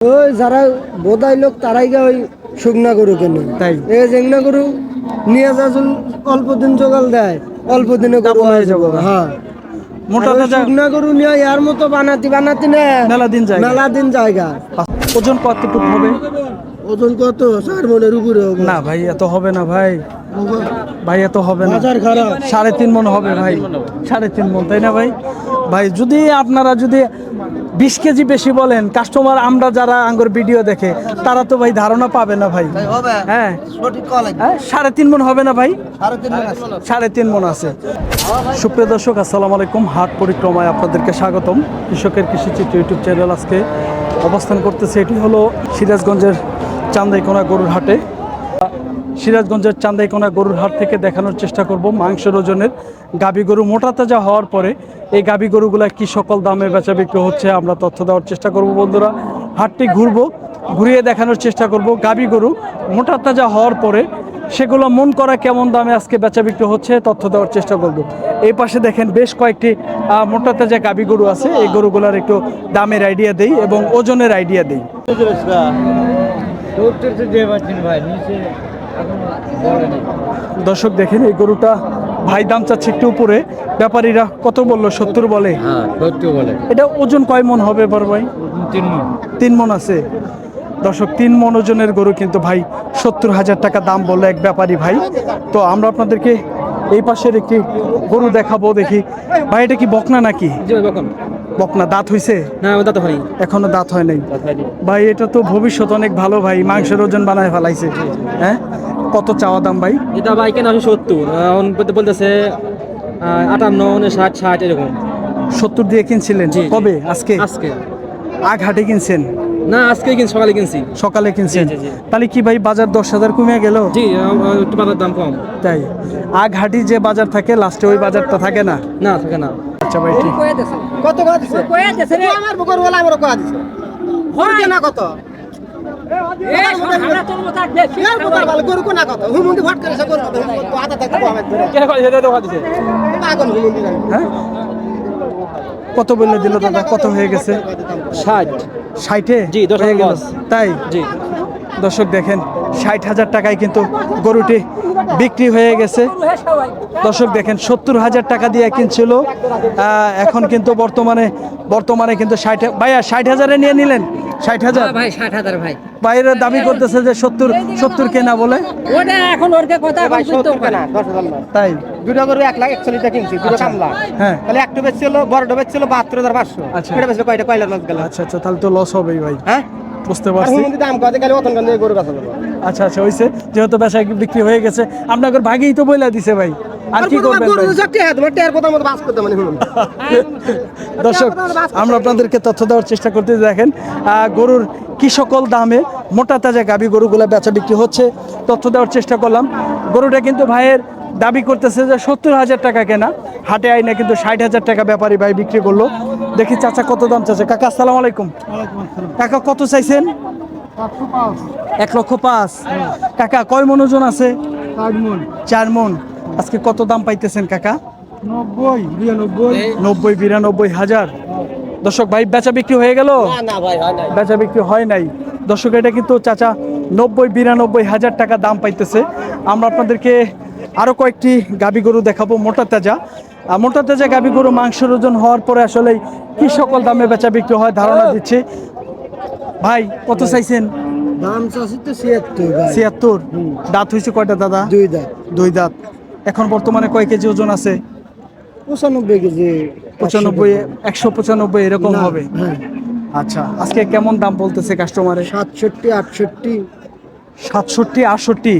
ওই যারা বোধাই লোক তারাই গা ওই শুকনা গরু কেনে। তাই? এই জেংনা গরু নিয়ে যাচুন অল্প দিন জোগাল দেয় অল্প দিনে গরু হয়ে যাব। হ্যাঁ। মোটা শুকনা গরু নিয়ে মতো বানাতি বানাতি না মেলা দিন যায় মেলা দিন জায়গা। ওজন কতটুকু হবে? ওজন কত? চার মনের উপরে না ভাই এত হবে না ভাই। ভাই এত হবে না। সাড়ে তিন মন হবে ভাই। সাড়ে তিন মন তাই না ভাই? ভাই যদি আপনারা যদি বিশ কেজি বেশি বলেন কাস্টমার আমরা যারা আঙ্গুর ভিডিও দেখে তারা তো ভাই ধারণা পাবে না ভাই। হ্যাঁ। হ্যাঁ সাড়ে তিন মন হবে না ভাই। সাড়ে তিন মন আছে। সুপ্রিয় দর্শক আসসালামু আলাইকুম। হাট পরিক্রমায় আপনাদেরকে স্বাগতম। কৃষকের কৃষিচিত্র ইউটিউব চ্যানেল আজকে অবস্থান করতেছে। এটি হলো সিরাজগঞ্জের চান্দাইকোনা গরুর হাটে। সিরাজগঞ্জের চান্দাইকোনা গরুর হাট থেকে দেখানোর চেষ্টা করব মাংসের ওজনের। গাবি গরু মোটা তাজা হওয়ার পরে এই গাবি গরুগুলা কি সকল দামে বেচা বিক্রি হচ্ছে আমরা তথ্য দেওয়ার চেষ্টা করব বন্ধুরা। হাটটি ঘুরবো, ঘুরিয়ে দেখানোর চেষ্টা করব। গাবি গরু মোটা তাজা হওয়ার পরে সেগুলো মন করা কেমন দামে আজকে বেচা বিক্রি হচ্ছে তথ্য দেওয়ার চেষ্টা করব। এই পাশে দেখেন বেশ কয়েকটি মোটা তাজা গাবি গরু আছে। এই গরুগুলার একটু দামের আইডিয়া দেই এবং ওজনের আইডিয়া দেই। দর্শক দেখেন এই গরুটা ভাই দাম চাচ্ছে একটু উপরে। ব্যাপারীরা কত বলল? সত্তর বলে? হ্যাঁ সত্যি বলে। এটা ওজন কয় মন হবে বড় ভাই? তিন মণ। তিন মন আছে। দর্শক তিন মন ওজনের গরু কিন্তু ভাই সত্তর হাজার টাকা দাম বলল এক ব্যাপারী ভাই। তো আমরা আপনাদেরকে এই পাশের একটি গরু দেখাবো দেখি। ভাই এটা কি বকনা নাকি? বকনা দাঁত হইছে? না দাঁত হয়নি। এখনও দাঁত হয় নাই। ভাই এটা তো ভবিষ্যৎ অনেক ভালো ভাই মাংসের ওজন বানায় ফেলাইছে। হ্যাঁ? কত চাওয়া দাম ভাই? এটা ভাই কেন সত্তর বলতেছে আটান্ন ষাট ষাট এরকম। সত্তর দিয়ে কিনছিলেন। কবে? আজকে? আজকে। আগ হাটে কিনছেন? না আজকে কিনছি সকালে কিনছি। সকালে কিনছেন। তাহলে কি ভাই বাজার দশ হাজার কমে গেল? জি একটু বাজার দাম কম। তাই। আগ হাটি যে বাজার থাকে লাস্টে ওই বাজারটা থাকে না? না থাকে না। আচ্ছা ভাই ঠিক। কত কয়া দিছে? আমার বুকর বলে আমার কয়া দিছে? হরকে না কত? কত? দিছে? জানি। হ্যাঁ? কত বললে দিল দাদা? কত হয়ে গেছে? ষাট। ষাটে। জি, হয়ে গেল। তাই? জি। দর্শক দেখেন ষাট হাজার টাকায় কিন্তু গরুটি বিক্রি হয়ে গেছে। দর্শক দেখেন সত্তর হাজার টাকা দিয়ে কিনছিল। এখন কিন্তু বর্তমানে বর্তমানে কিন্তু ষাট ভাইয়া ষাট হাজারে নিয়ে নিলেন? ষাট হাজার? ভাই ষাট হাজার ভাই। বাইরে দাবি করতেছে যে সত্তর সত্তর কেনা বলে। ওটা এখন ওর কথা এখন বুঝতেও পারে তাই? দুটো গরু এক লাখ একচল্লিশ টাকা কিনছি দুটো কামলা। হ্যাঁ। তাহলে একটা বেচ ছিল বড়টা বেচ ছিল বাহাত্তর হাজার পাঁচশো। আচ্ছা। এটা কয়টা কয়লার মাছ গেল? আচ্ছা আচ্ছা তাহলে তো লস হবেই ভাই। হ্যাঁ? বুঝতে পারছি। দাম কত গেলে অতন কান্দে গরু আচ্ছা আচ্ছা হয়েছে যেহেতু বেচা বিক্রি হয়ে গেছে আপনাদের ভাগেই তো বইলা দিছে ভাই। আর কি করবেন মানে দর্শক আমরা আপনাদেরকে তথ্য দেওয়ার চেষ্টা করতে দেখেন আহ, গরুর কি সকল দামে মোটা তাজা গাবি গরুগুলো বেচা বিক্রি হচ্ছে তথ্য দেওয়ার চেষ্টা করলাম। গরুটা কিন্তু ভাইয়ের দাবি করতেছে যে সত্তর হাজার টাকা কেনা। হাটে আইনে কিন্তু ষাট হাজার টাকা ব্যাপারী ভাই বিক্রি করল। দেখি চাচা কত দাম চাচা কাকা আসসালামু আলাইকুম। কাকা কত চাইছেন? এক লক্ষ পাঁচ। কাকা কয় মন ওজন আছে? চার মন। আজকে কত দাম পাইতেছেন কাকা? নব্বই বিরানব্বই। নব্বই বিরানব্বই হাজার। দর্শক ভাই বেচা বিক্রি হয়ে গেল? না ভাই হয় নাই। বেচা বিক্রি হয় নাই। দর্শক এটা কিন্তু চাচা নব্বই বিরানব্বই হাজার টাকা দাম পাইতেছে। আমরা আপনাদেরকে আরও কয়েকটি গাবি গরু দেখাবো মোটা তাজা। মোটা তাজা গাবি গরু মাংসের ওজন হওয়ার পরে আসলে কি সকল দামে বেচা বিক্রি হয় ধারণা দিচ্ছে। ভাই কত চাইছেন? দাম চাষি তো ছিয়াত্তর ছিয়াত্তর? দাঁত হয়েছে কয়টা দাদা? দুই দাঁত। দুই দাঁত। এখন বর্তমানে কয় কেজি ওজন আছে? পঁচানব্বই কেজি। পঁচানব্বই একশো পঁচানব্বই এরকম হবে? হ্যাঁ। আচ্ছা আজকে কেমন দাম বলতেছে কাস্টমারে সাতষট্টি আটষট্টি। সাতষট্টি আটষট্টি।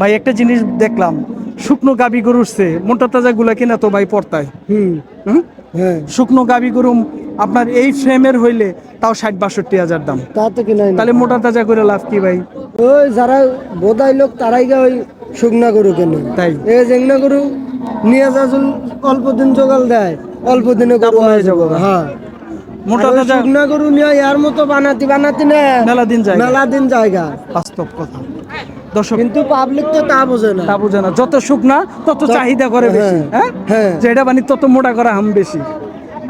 ভাই একটা জিনিস দেখলাম শুকনো গাবি গরু সে মোটা তাজা গুলা কিনা তো ভাই পড়তায় হুম? হ্যাঁ। শুকনো গাবি গরু আপনার এই ফ্রেমের হইলে তাও ষাট বাষট্টি হাজার দাম। তা তো কিনাই না। তাহলে মোটা তাজা করে লাভ কি ভাই? ওই যারা বোধাই লোক তারাই গা ওই শুকনা গরু কেনে। তাই? এই জেংনা গরু নিয়ে যাচুন অল্প দিন জোগাল দেয় অল্প দিনে গরু হয়ে যাব হ্যাঁ। মোটা শুকনা গরু নিয়ে ইয়ার মতো বানাতি বানাতি না। মেলা দিন মেলা দিন জায়গা। বাস্তব কথা। দর্শক কিন্তু পাবলিক তো তা বোঝে না। তা বুঝে না। যত শুকনা তত চাহিদা করে বেশি হ্যাঁ? হ্যাঁ। যেটা বানি তত মোটা করা হাম বেশি।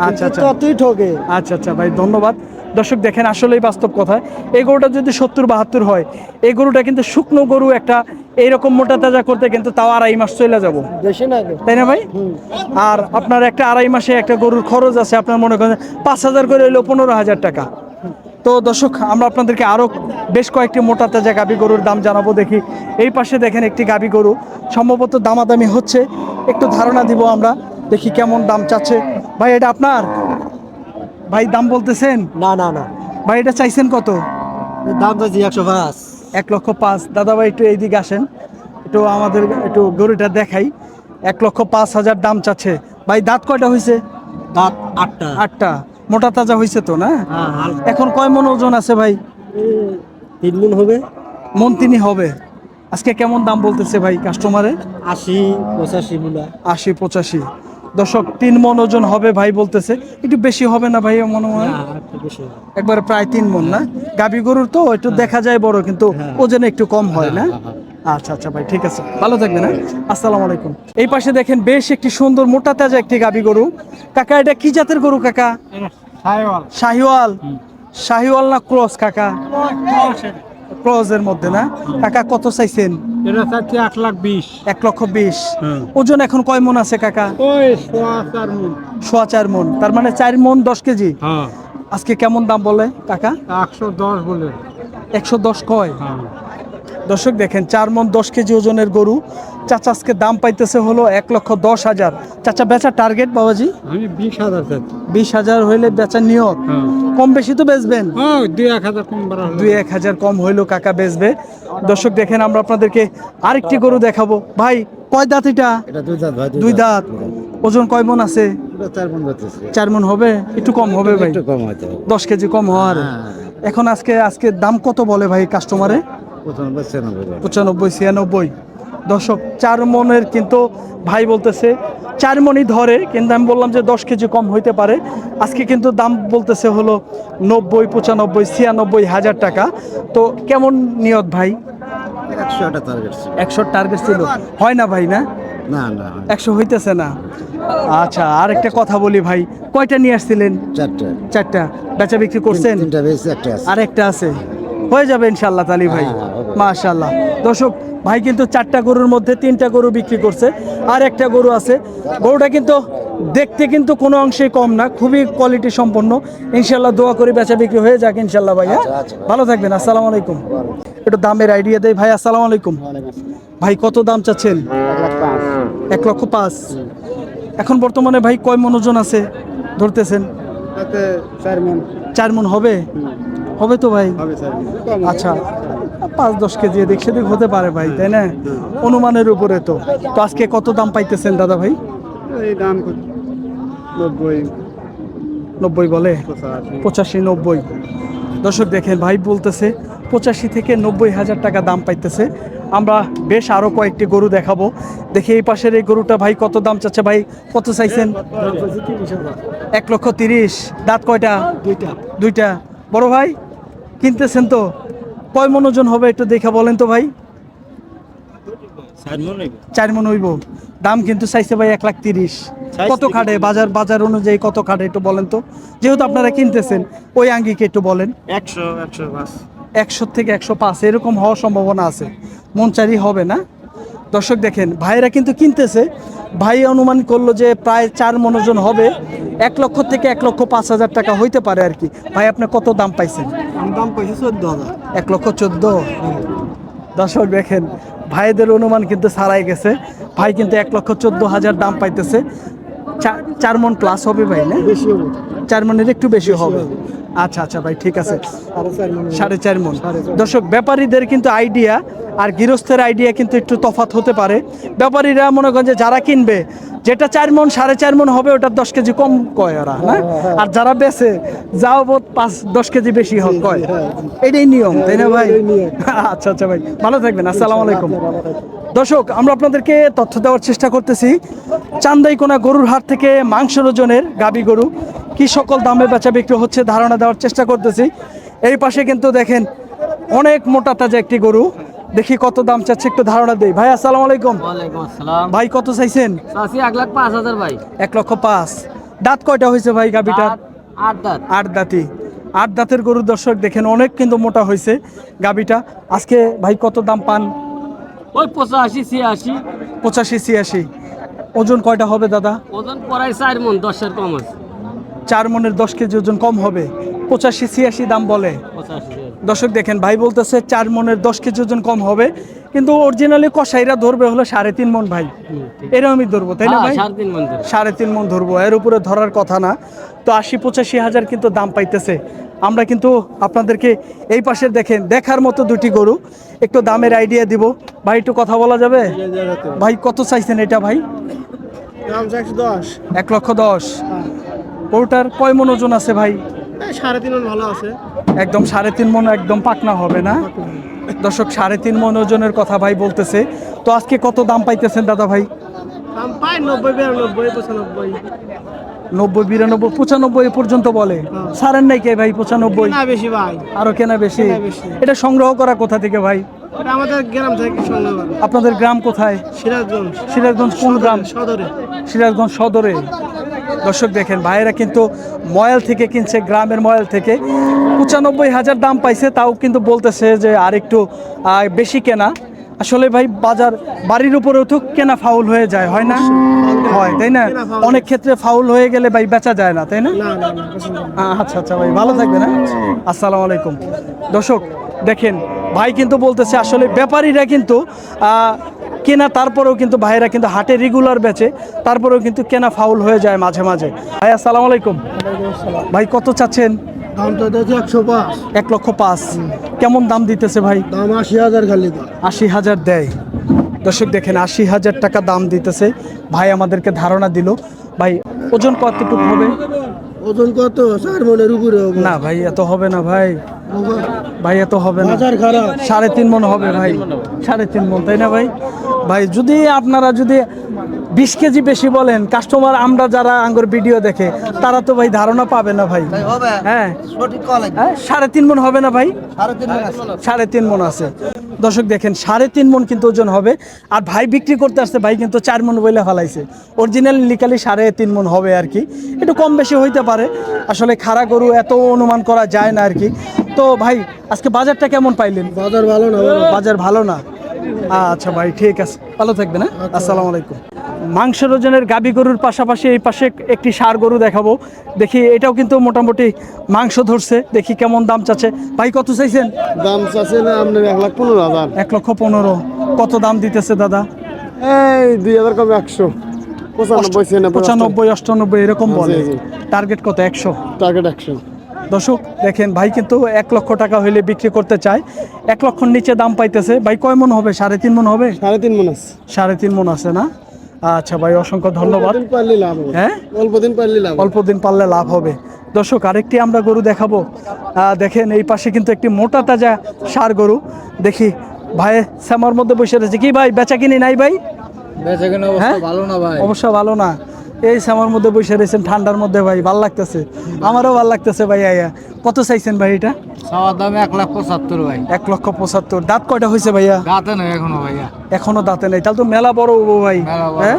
আচ্ছা আচ্ছা। ততই ঠকে আচ্ছা আচ্ছা ভাই ধন্যবাদ। দর্শক দেখেন আসলেই বাস্তব কথা। এই গরুটা যদি সত্তর বাহাত্তর হয় এই গরুটা কিন্তু শুকনো গরু একটা এইরকম মোটা তাজা করতে কিন্তু তাও আড়াই মাস চলে যাব। তাই না ভাই? আর আপনার একটা আড়াই মাসে একটা গরুর খরচ আছে আপনার মনে করেন পাঁচ হাজার করে হইল পনেরো হাজার টাকা। তো দর্শক আমরা আপনাদেরকে আরও বেশ কয়েকটি মোটা তাজা গাবি গরুর দাম জানাব দেখি। এই পাশে দেখেন একটি গাবি গরু। সম্ভবত দামাদামি হচ্ছে। একটু ধারণা দিব আমরা দেখি কেমন দাম চাচ্ছে। ভাই এটা আপনার? ভাই দাম বলতেছেন? না না না। ভাই এটা চাইছেন কত? দাম চাইছি একশো পাঁচ। এক লক্ষ পাঁচ। দাদা ভাই একটু এইদিকে আসেন। একটু আমাদের একটু গরুটা দেখাই। এক লক্ষ পাঁচ হাজার দাম চাচ্ছে। ভাই দাঁত কয়টা হয়েছে দাঁত আটটা। আটটা। মোটা তাজা হয়েছে তো না? হ্যাঁ এখন কয় মন ওজন আছে ভাই? তিন গুণ হবে। মন তিনি হবে। আজকে কেমন দাম বলতেছে ভাই কাস্টমারে আশি পঁচাশি মুলা। আশি পঁচাশি। দর্শক তিন মন ওজন হবে ভাই বলতেছে। একটু বেশি হবে না ভাই মনে হয়? একটু বেশি হবে। একবারে প্রায় তিন মন না? গাবি গরুর তো একটু দেখা যায় বড় কিন্তু ওজনে একটু কম হয় না? আচ্ছা আচ্ছা ভাই ঠিক আছে। ভালো থাকবেন হ্যাঁ? আসসালামু আলাইকুম। এই পাশে দেখেন বেশ একটি সুন্দর মোটা তাজা একটি গাবি গরু। কাকা এটা কি জাতের গরু কাকা? শাহিওয়াল। শাহিওয়াল। না ক্রস কাকা? ক্রসের মধ্যে না? কাকা কত চাইছেন? এটা চাচ্ছি এক লাখ বিশ। এক লক্ষ বিশ। ওজন এখন কয় মন আছে কাকা? ওই সোয়া চার মন। সোয়া চার মন। তার মানে চার মন দশ কেজি? হ্যাঁ। আজকে কেমন দাম বলে কাকা? একশো দশ বলে। একশো দশ কয়? হ্যাঁ। দর্শক দেখেন চার মন দশ কেজি ওজনের গরু। চাচা আজকে দাম পাইতেছে হলো এক লক্ষ দশ হাজার। চাচা বেচা টার্গেট বাবাজি? আমি বিশ হাজার বিশ হাজার হইলে বেচা নিয়ত। হ্যাঁ। কম বেশি তো বেচবেন? দুই এক হাজার কম দুই এক হাজার কম হইল কাকা বেচবে। দর্শক দেখেন আমরা আপনাদেরকে আরেকটি গরু দেখাবো। ভাই কয় দাঁত এটা? দুই দাঁত ওজন কয় মন আছে? চার মন হবে? একটু কম হবে ভাই। দশ কেজি কম হওয়ার। এখন আজকে আজকে দাম কত বলে ভাই কাস্টমারে পঁচানব্বই ছিয়ানব্বই। দশক চার মনের কিন্তু ভাই বলতেছে চার মনই ধরে কিন্তু আমি বললাম যে দশ কেজি কম হইতে পারে। আজকে কিন্তু দাম বলতেছে হলো নব্বই পঁচানব্বই ছিয়ানব্বই হাজার টাকা। তো কেমন নিয়ত ভাই? একশো টার্গেট ছিল। হয় না ভাই না? না না একশো হইতেছে না। আচ্ছা আর একটা কথা বলি ভাই কয়টা নিয়ে আসছিলেন? চারটা। চারটা। বেচা বিক্রি করছেন? তিনটা বেশি একটা আছে। আর একটা আছে। হয়ে যাবে ইনশাল্লাহ তালি ভাই। হ্যাঁ, হবে। মাশাল্লাহ দর্শক ভাই কিন্তু চারটা গরুর মধ্যে তিনটা গরু বিক্রি করছে আর একটা গরু আছে। গরুটা কিন্তু দেখতে কিন্তু কোনো অংশেই কম না খুবই কোয়ালিটি সম্পন্ন। ইনশাল্লাহ দোয়া করে বেচা বিক্রি হয়ে যাক ইনশাল্লাহ ভাই হ্যাঁ আচ্ছা, ভালো থাকবেন আসসালামু আলাইকুম। একটু দামের আইডিয়া দেয় ভাই আসসালামু আলাইকুম। ভাই কত দাম চাচ্ছেন? এক লক্ষ পাঁচ। এখন বর্তমানে ভাই কয় মনোজন আছে ধরতেছেন? চার মন। হবে? হবে তো ভাই? আচ্ছা। পাঁচ দশ কেজি এদিক সেদিক হতে পারে ভাই তাই না? অনুমানের উপরে তো। তো আজকে কত দাম পাইতেছেন দাদা ভাই? এই দাম নব্বই। নব্বই বলে? পঁচাশি। পঁচাশি নব্বই। দর্শক দেখেন ভাই বলতেছে পঁচাশি থেকে নব্বই হাজার টাকা দাম পাইতেছে। আমরা বেশ আরও কয়েকটি গরু দেখাবো। দেখি এই পাশের এই গরুটা ভাই কত দাম চাচ্ছে ভাই? কত চাইছেন? এক লক্ষ তিরিশ। দাঁত কয়টা? দুইটা। দুইটা। বড় ভাই কিনতেছেন তো? কয় মন ওজন হবে একটু দেখে বলেন তো ভাই? চার মন হইব। দাম কিন্তু চাইছে ভাই এক লাখ তিরিশ। কত খাটে? বাজার বাজার অনুযায়ী কত খাটে একটু বলেন তো। যেহেতু আপনারা কিনতেছেন ওই আঙ্গিকে একটু বলেন। একশো একশো একশো থেকে একশো পাঁচ এরকম হওয়ার সম্ভাবনা আছে। মন চারি হবে না। দর্শক দেখেন ভাইরা কিন্তু কিনতেছে। ভাই অনুমান করল যে প্রায় চার মনোজন হবে। এক লক্ষ থেকে এক লক্ষ পাঁচ হাজার টাকা হইতে পারে আর কি। ভাই আপনি কত দাম পাইছেন? আমি দাম পাইছি চোদ্দ হাজার। এক লক্ষ চোদ্দ? দর্শক দেখেন ভাইদের অনুমান কিন্তু সারাই গেছে। ভাই কিন্তু এক লক্ষ চোদ্দ হাজার দাম পাইতেছে। চার মন প্লাস হবে ভাই না? বেশি চার মনের একটু বেশি হবে। আচ্ছা আচ্ছা ভাই ঠিক আছে। সাড়ে চার মন। দর্শক ব্যাপারীদের কিন্তু আইডিয়া আর গৃহস্থের আইডিয়া কিন্তু একটু তফাৎ হতে পারে। ব্যাপারীরা মনে করেন যে যারা কিনবে যেটা চার মন সাড়ে চার মন হবে ওটা দশ কেজি কম কয় ওরা না? আর যারা বেচে যাও বোধ পাঁচ দশ কেজি বেশি হোক কয়। এটাই নিয়ম তাই না ভাই? আচ্ছা আচ্ছা ভাই ভালো থাকবেন আসসালামু আলাইকুম। দর্শক আমরা আপনাদেরকে তথ্য দেওয়ার চেষ্টা করতেছি। চান্দাইকোনা গরুর হাট থেকে মাংস ওজনের গাবি গরু। কি সকল দামে বেচা বিক্রি হচ্ছে ধারণা দেওয়ার চেষ্টা করতেছি। এই পাশে কিন্তু দেখেন অনেক মোটা তাজা একটি গরু। দেখি কত দাম চাচ্ছে একটু ধারণা দেই। ভাই আসসালামু আলাইকুম। ভাই কত চাইছেন? এক লাখ পাঁচ হাজার ভাই। এক লক্ষ পাঁচ। দাঁত কয়টা হয়েছে ভাই গাবিটার আট- আট দাঁত। আট দাঁতি আট দাঁতের গরু দর্শক দেখেন অনেক কিন্তু মোটা হয়েছে গাবিটা আজকে ভাই কত দাম পান? ওই পঁচাশি ছিয়াশি। পঁচাশি ছিয়াশি। ওজন কয়টা হবে দাদা? ওজন পড়াই চার মন দশের কম আছে। চার মনের দশ কেজি ওজন কম হবে। পঁচাশি ছিয়াশি দাম বলে। দর্শক দেখেন ভাই বলতেছে চার মনের দশ কেজি ওজন কম হবে কিন্তু অরিজিনালি কসাইরা ধরবে হলো সাড়ে তিন মন ভাই। এরকমই ধরবো তাই না হ্যাঁ, ভাই? সাড়ে তিন মন ধরবো। এর উপরে ধরার কথা না। তো আশি পঁচাশি হাজার কিন্তু দাম পাইতেছে। আমরা কিন্তু আপনাদেরকে এই পাশে দেখেন দেখার মতো দুটি গরু। একটু দামের আইডিয়া দিব। ভাই একটু কথা বলা যাবে? ভাই কত চাইছেন এটা ভাই? দাম একশো দশ। এক লক্ষ দশ। গরুটার কয় মন ওজন আছে ভাই? সাড়ে তিন মন ভালো আছে। একদম সাড়ে তিন মন একদম পাকনা হবে না? দর্শক সাড়ে তিন মন ওজনের কথা ভাই বলতেছে। তো আজকে কত দাম পাইতেছেন দাদা ভাই? দাম পাই নব্বই বিরানব্বই পঁচানব্বই। নব্বই বিরানব্বই পঁচানব্বই পর্যন্ত বলে? সারেন নাই কে ভাই পঁচানব্বই? বেশি ভাই। আরও কেনা বেশি? এটা সংগ্রহ করা কোথা থেকে ভাই? আমাদের গ্রাম থেকে আপনাদের গ্রাম কোথায়? সিরাজগঞ্জ। সিরাজগঞ্জ কোন গ্রাম? সদরে। সিরাজগঞ্জ সদরে। দর্শক দেখেন ভাইয়েরা কিন্তু ময়াল থেকে কিনছে গ্রামের ময়াল থেকে। পঁচানব্বই হাজার দাম পাইছে তাও কিন্তু বলতেছে যে আর একটু বেশি কেনা। আসলে ভাই বাজার বাড়ির উপরেও তো কেনা ফাউল হয়ে যায় হয় না? হয় তাই না? অনেক ক্ষেত্রে ফাউল হয়ে গেলে ভাই বেচা যায় না তাই না? আচ্ছা আচ্ছা ভাই ভালো থাকবে না আসসালামু আলাইকুম। দর্শক দেখেন ভাই কিন্তু বলতেছে আসলে ব্যাপারীরা কিন্তু আহ, কেনা তারপরেও কিন্তু ভাইরা কিন্তু হাটে রেগুলার বেচে তারপরেও কিন্তু কেনা ফাউল হয়ে যায় মাঝে মাঝে। ভাই আসসালামু আলাইকুম। ভাই কত চাচ্ছেন? এক লক্ষ পাঁচ। কেমন দাম দিতেছে ভাই? দাম আশি হাজার খালি আশি হাজার দেয়। দর্শক দেখেন আশি হাজার টাকা দাম দিতেছে। ভাই আমাদেরকে ধারণা দিল। ভাই ওজন কতটুকু হবে? ওজন কত? চার মনের উপরে না ভাই এত হবে না ভাই। ভাই এত হবে না। সাড়ে তিন মন হবে ভাই। সাড়ে তিন মন তাই না ভাই? ভাই যদি আপনারা যদি বিশ কেজি বেশি বলেন কাস্টমার আমরা যারা আঙ্গুর ভিডিও দেখে তারা তো ভাই ধারণা পাবে না ভাই। হ্যাঁ। হ্যাঁ সাড়ে তিন মন হবে না ভাই? সাড়ে তিন সাড়ে তিন মন আছে। দর্শক দেখেন সাড়ে তিন মন কিন্তু ওজন হবে। আর ভাই বিক্রি করতে আসছে ভাই কিন্তু চার মন বইলে ফেলাইছে। অরিজিনাল লিকালি সাড়ে তিন মন হবে আর কি। একটু কম বেশি হইতে পারে। আসলে খাড়া গরু এত অনুমান করা যায় না আর কি। তো ভাই আজকে বাজারটা কেমন পাইলেন? বাজার ভালো না বাজার ভালো না? আচ্ছা ভাই ঠিক আছে। ভালো থাকবেন হ্যাঁ? আসসালামু আলাইকুম। মাংসের ওজনের গাবি গরুর পাশাপাশি এই পাশে একটি সার গরু দেখাবো। দেখি এটাও কিন্তু মোটামুটি মাংস ধরছে। দেখি কেমন দাম চাচ্ছে। ভাই কত চাইছেন? দাম চাচ্ছে না আপনার এক লাখ পনেরো হাজার। এক লক্ষ পনেরো। কত দাম দিতেছে দাদা? এই দুই হাজার কমে একশো। পঁচানব্বই পঁচানব্বই অষ্টানব্বই। এরকম বলে। টার্গেট কত? একশো। টার্গেট একশো। দর্শক দেখেন ভাই কিন্তু এক লক্ষ টাকা হইলে বিক্রি করতে চায়। এক লক্ষর নিচে দাম পাইতেছে। ভাই কয় মন হবে? সাড়ে তিন মন হবে? সাড়ে তিন মন আছে। সাড়ে তিন মন আছে না? আচ্ছা ভাই অসংখ্য ধন্যবাদ। হ্যাঁ? অল্প দিন পারলে লাভ অল্প দিন পারলে লাভ হবে। দর্শক আরেকটি আমরা গরু দেখাবো। দেখেন এই পাশে কিন্তু একটি মোটা তাজা সার গরু। দেখি ভাই শ্যামার মধ্যে বসে রয়েছে। কি ভাই বেচা কিনি নাই ভাই? হ্যাঁ? ভালো না ভাই। অবশ্য ভালো না। এই শ্যামার মধ্যে বসে রয়েছেন ঠান্ডার মধ্যে ভাই ভালো লাগতেছে। আমারও ভালো লাগতেছে ভাই আয়া কত চাইছেন ভাই এটা? চাওয়ার দাম এক লাখ পঁচাত্তর ভাই। এক লক্ষ পঁচাত্তর। দাঁত কয়টা হয়েছে ভাইয়া? গাতে নয় এখনও ভাইয়া। এখনও দাঁতে নেই। তাহলে তো মেলা বড় হব ভাই। হ্যাঁ?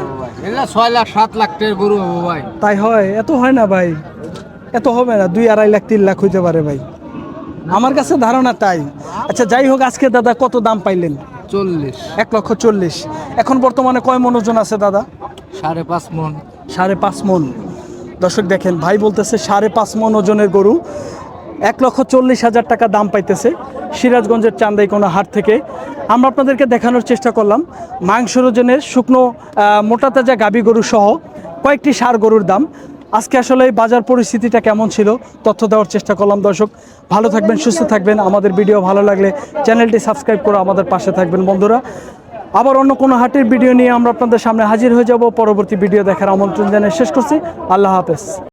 ছয় লাখ সাত লাখ গরু হব ভাই। তাই হয়? এত হয় না ভাই। এত হবে না। দুই আড়াই লাখ তিন লাখ হইতে পারে ভাই। আমার কাছে ধারণা তাই। আচ্ছা যাই হোক আজকে দাদা কত দাম পাইলেন? চল্লিশ। এক লক্ষ চল্লিশ। এখন বর্তমানে কয় মন ওজন আছে দাদা? সাড়ে পাঁচ মন। সাড়ে পাঁচ মন। দর্শক দেখেন, ভাই বলতেছে সাড়ে পাঁচ মন ওজনের গরু। এক লক্ষ চল্লিশ হাজার টাকা দাম পাইতেছে সিরাজগঞ্জের চান্দাই চান্দাইকোনা হাট থেকে। আমরা আপনাদেরকে দেখানোর চেষ্টা করলাম মাংসর ওজনের শুকনো মোটা তাজা গাবি গরু সহ কয়েকটি সার গরুর দাম। আজকে আসলে বাজার পরিস্থিতিটা কেমন ছিল তথ্য দেওয়ার চেষ্টা করলাম দর্শক। ভালো থাকবেন, সুস্থ থাকবেন। আমাদের ভিডিও ভালো লাগলে চ্যানেলটি সাবস্ক্রাইব করে আমাদের পাশে থাকবেন বন্ধুরা। আবার অন্য কোনো হাটের ভিডিও নিয়ে আমরা আপনাদের সামনে হাজির হয়ে যাব। পরবর্তী ভিডিও দেখার আমন্ত্রণ জানিয়ে শেষ করছি। আল্লাহ হাফেজ।